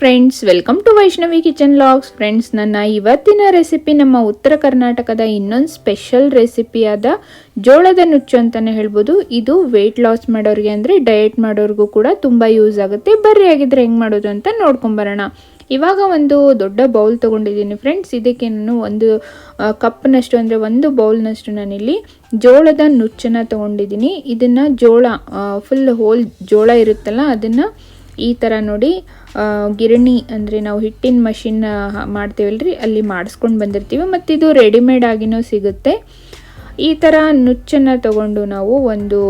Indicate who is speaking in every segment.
Speaker 1: Friends welcome to Vaishnavi kitchen vlogs friends ನನ್ನ ಇವತ್ತಿನ recipe ನಮ್ಮ ಉತ್ತರ ಕರ್ನಾಟಕದ ಇನ್ನೊಂದು ಸ್ಪೆಷಲ್ ರೆಸಿಪಿಯಾದ ಜೋಳದ ನುಚ್ಚು ಅಂತಲೇ ಹೇಳ್ಬೋದು. ಇದು ವೆಯ್ಟ್ ಲಾಸ್ ಮಾಡೋರಿಗೆ ಅಂದರೆ ಡಯಟ್ ಮಾಡೋರಿಗೂ ಕೂಡ ತುಂಬ ಯೂಸ್ ಆಗುತ್ತೆ. ಬರ್ರಿ ಆಗಿದ್ರೆ ಹೆಂಗೆ ಮಾಡೋದು ಅಂತ ನೋಡ್ಕೊಂಬರೋಣ ಇವಾಗ ಒಂದು ದೊಡ್ಡ ಬೌಲ್ ತೊಗೊಂಡಿದ್ದೀನಿ ಫ್ರೆಂಡ್ಸ್ ಇದಕ್ಕೆ ನಾನು ಒಂದು ಕಪ್ನಷ್ಟು ಅಂದರೆ ಒಂದು ಬೌಲ್ನಷ್ಟು ನಾನಿಲ್ಲಿ ಜೋಳದ ನುಚ್ಚನ್ನು ತೊಗೊಂಡಿದ್ದೀನಿ. ಇದನ್ನು ಜೋಳ ಫುಲ್ ಹೋಲ್ ಜೋಳ ಇರುತ್ತಲ್ಲ, ಅದನ್ನು ಈ ಥರ ನೋಡಿ ಗಿರಣಿ ಅಂದರೆ ನಾವು ಹಿಟ್ಟಿನ ಮಷಿನ್ ಮಾಡ್ತೀವಲ್ರಿ, ಅಲ್ಲಿ ಮಾಡಿಸ್ಕೊಂಡು ಬಂದಿರ್ತೀವಿ. ಮತ್ತು ಇದು ರೆಡಿಮೇಡ್ ಆಗಿನೂ ಸಿಗುತ್ತೆ. ಈ ಥರ ನುಚ್ಚನ್ನು ತಗೊಂಡು ನಾವು ಒಂದು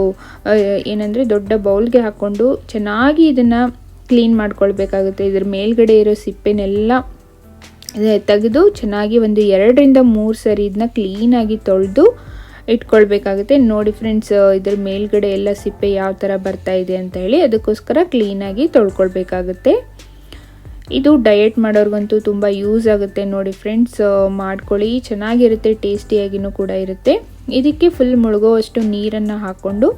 Speaker 1: ಏನಂದರೆ ದೊಡ್ಡ ಬೌಲ್ಗೆ ಹಾಕ್ಕೊಂಡು ಚೆನ್ನಾಗಿ ಇದನ್ನು ಕ್ಲೀನ್ ಮಾಡ್ಕೊಳ್ಬೇಕಾಗುತ್ತೆ. ಇದ್ರ ಮೇಲ್ಗಡೆ ಇರೋ ಸಿಪ್ಪೆನೆಲ್ಲ ತೆಗೆದು ಚೆನ್ನಾಗಿ ಒಂದು ಎರಡರಿಂದ ಮೂರು ಸರಿ ಇದನ್ನ ಕ್ಲೀನಾಗಿ ತೊಳೆದು ಇಟ್ಕೊಳ್ಬೇಕಾಗುತ್ತೆ. ನೋಡಿ ಫ್ರೆಂಡ್ಸ್ ಇದ್ರ ಮೇಲ್ಗಡೆ ಎಲ್ಲ ಸಿಪ್ಪೆ ಯಾವ ಥರ ಬರ್ತಾ ಇದೆ ಅಂತ ಹೇಳಿ ಅದಕ್ಕೋಸ್ಕರ ಕ್ಲೀನಾಗಿ ತೊಳ್ಕೊಳ್ಬೇಕಾಗುತ್ತೆ. ಇದು ಡಯೆಟ್ ಮಾಡೋರ್ಗಂತೂ ತುಂಬ ಯೂಸ್ ಆಗುತ್ತೆ. ನೋಡಿ ಫ್ರೆಂಡ್ಸ್ ಮಾಡ್ಕೊಳ್ಳಿ. ಚೆನ್ನಾಗಿರುತ್ತೆ ಟೇಸ್ಟಿಯಾಗಿನೂ ಕೂಡ ಇರುತ್ತೆ. ಇದಕ್ಕೆ ಫುಲ್ ಮುಳುಗೋವಷ್ಟು ನೀರನ್ನು ಹಾಕ್ಕೊಂಡು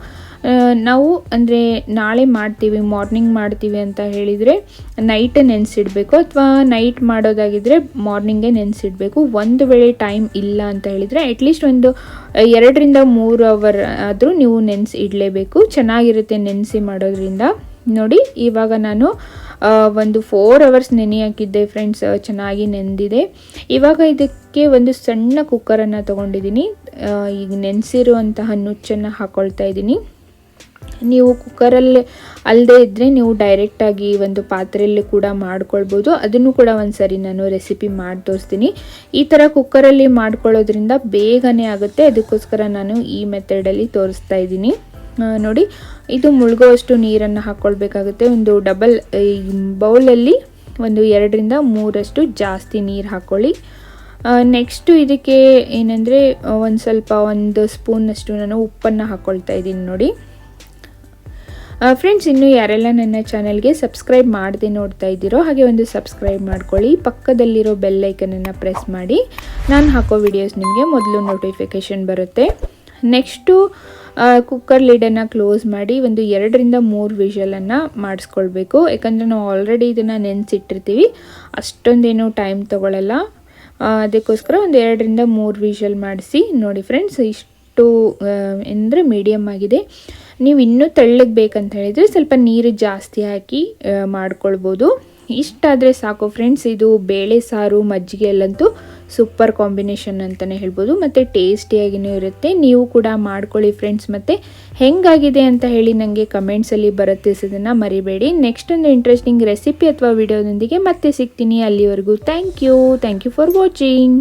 Speaker 1: ನಾವು ಅಂದರೆ ನಾಳೆ ಮಾಡ್ತೀವಿ ಮಾರ್ನಿಂಗ್ ಮಾಡ್ತೀವಿ ಅಂತ ಹೇಳಿದರೆ ನೈಟ್ ನೆನೆಸಿಡಬೇಕು ಅಥವಾ ನೈಟ್ ಮಾಡೋದಾಗಿದ್ದರೆ ಮಾರ್ನಿಂಗೇ ನೆನೆಸಿಡಬೇಕು. ಒಂದು ವೇಳೆ ಟೈಮ್ ಇಲ್ಲ ಅಂತ ಹೇಳಿದರೆ ಅಟ್ಲೀಸ್ಟ್ ಒಂದು ಎರಡರಿಂದ ಮೂರು ಅವರ್ ಆದರೂ ನೀವು ನೆನೆಸಿ ಇಡಲೇಬೇಕು ಚೆನ್ನಾಗಿರುತ್ತೆ ನೆನೆಸಿ ಮಾಡೋದ್ರಿಂದ. ನೋಡಿ, ಇವಾಗ ನಾನು ಒಂದು ಫೋರ್ ಅವರ್ಸ್ ನೆನೆ ಹಾಕಿದ್ದೆ ಫ್ರೆಂಡ್ಸ್ ಚೆನ್ನಾಗಿ ನೆಂದಿದೆ. ಇವಾಗ ಇದಕ್ಕೆ ಒಂದು ಸಣ್ಣ ಕುಕ್ಕರನ್ನು ತೊಗೊಂಡಿದ್ದೀನಿ. ಈಗ ನೆನೆಸಿರುವಂತಹ ನುಚ್ಚನ್ನು ಹಾಕ್ಕೊಳ್ತಾ ಇದ್ದೀನಿ. ನೀವು ಕುಕ್ಕರಲ್ಲಿ ಅಲ್ಲದೆ ಇದ್ದರೆ ನೀವು ಡೈರೆಕ್ಟಾಗಿ ಒಂದು ಪಾತ್ರೆಯಲ್ಲಿ ಕೂಡ ಮಾಡ್ಕೊಳ್ಬೋದು. ಅದನ್ನು ಕೂಡ ಒಂದು ಸರಿ ನಾನು ರೆಸಿಪಿ ಮಾಡಿ ತೋರಿಸ್ತೀನಿ. ಈ ಥರ ಕುಕ್ಕರಲ್ಲಿ ಮಾಡ್ಕೊಳ್ಳೋದ್ರಿಂದ ಬೇಗನೆ ಆಗುತ್ತೆ. ಅದಕ್ಕೋಸ್ಕರ ನಾನು ಈ ಮೆಥಡಲ್ಲಿ ತೋರಿಸ್ತಾ ಇದ್ದೀನಿ. ನೋಡಿ, ಇದು ಮುಳುಗುವಷ್ಟು ನೀರನ್ನು ಹಾಕ್ಕೊಳ್ಬೇಕಾಗುತ್ತೆ ಒಂದು ಡಬಲ್ ಬೌಲಲ್ಲಿ ಒಂದು ಎರಡರಿಂದ ಮೂರಷ್ಟು ಜಾಸ್ತಿ ನೀರು ಹಾಕ್ಕೊಳ್ಳಿ ನೆಕ್ಸ್ಟು ಇದಕ್ಕೆ ಏನಂದರೆ ಒಂದು ಸ್ವಲ್ಪ ಒಂದು ಸ್ಪೂನಷ್ಟು ನಾನು ಉಪ್ಪನ್ನು ಹಾಕ್ಕೊಳ್ತಾ ಇದ್ದೀನಿ ನೋಡಿ. ಫ್ರೆಂಡ್ಸ್ ಇನ್ನೂ ಯಾರೆಲ್ಲ ನನ್ನ ಚಾನಲ್ಗೆ ಸಬ್ಸ್ಕ್ರೈಬ್ ಮಾಡದೆ ನೋಡ್ತಾ ಇದ್ದೀರೋ ಹಾಗೆ ಒಂದು ಸಬ್ಸ್ಕ್ರೈಬ್ ಮಾಡ್ಕೊಳ್ಳಿ. ಪಕ್ಕದಲ್ಲಿರೋ ಬೆಲ್ಲೈಕನನ್ನು ಪ್ರೆಸ್ ಮಾಡಿ. ನಾನು ಹಾಕೋ ವಿಡಿಯೋಸ್ ನಿಮಗೆ ಮೊದಲು ನೋಟಿಫಿಕೇಷನ್ ಬರುತ್ತೆ. ನೆಕ್ಸ್ಟು ಕುಕ್ಕರ್ ಲಿಡನ್ನು ಕ್ಲೋಸ್ ಮಾಡಿ ಒಂದು ಎರಡರಿಂದ ಮೂರು ವಿಷಲನ್ನು ಮಾಡಿಸ್ಕೊಳ್ಬೇಕು. ಯಾಕಂದರೆ ನಾವು ಆಲ್ರೆಡಿ ಇದನ್ನು ನೆನೆಸಿಟ್ಟಿರ್ತೀವಿ. ಅಷ್ಟೊಂದೇನು ಟೈಮ್ ತೊಗೊಳ್ಳಲ್ಲ ಅದಕ್ಕೋಸ್ಕರ ಒಂದು ಎರಡರಿಂದ ಮೂರು ವಿಷಲ್ ಮಾಡಿಸಿ. ನೋಡಿ ಫ್ರೆಂಡ್ಸ್ ಇಷ್ಟು ಅಂದರೆ ಮೀಡಿಯಮ್ ಆಗಿದೆ. ನೀವು ಇನ್ನೂ ತೆಳ್ಳಗೆ ಬೇಕಂತ ಹೇಳಿದರೆ ಸ್ವಲ್ಪ ನೀರು ಜಾಸ್ತಿ ಹಾಕಿ ಮಾಡ್ಕೊಳ್ಬೋದು. ಇಷ್ಟಾದರೆ ಸಾಕು ಫ್ರೆಂಡ್ಸ್ ಇದು ಬೇಳೆ ಸಾರು, ಮಜ್ಜಿಗೆ ಅಲ್ಲಂತೂ ಸೂಪರ್ ಕಾಂಬಿನೇಷನ್ ಅಂತಲೇ ಹೇಳ್ಬೋದು. ಮತ್ತು ಟೇಸ್ಟಿಯಾಗಿಯೂ ಇರುತ್ತೆ. ನೀವು ಕೂಡ ಮಾಡ್ಕೊಳ್ಳಿ ಫ್ರೆಂಡ್ಸ್ ಮತ್ತು ಹೆಂಗಾಗಿದೆ ಅಂತ ಹೇಳಿ ನನಗೆ ಕಮೆಂಟ್ಸಲ್ಲಿ ಬರುತ್ತಿಸೋದನ್ನು ಮರಿಬೇಡಿ. ನೆಕ್ಸ್ಟ್ ಒಂದು ಇಂಟ್ರೆಸ್ಟಿಂಗ್ ರೆಸಿಪಿ ಅಥವಾ ವಿಡಿಯೋದೊಂದಿಗೆ ಮತ್ತೆ ಸಿಗ್ತೀನಿ ಅಲ್ಲಿವರೆಗೂ. Thank you thank you for watching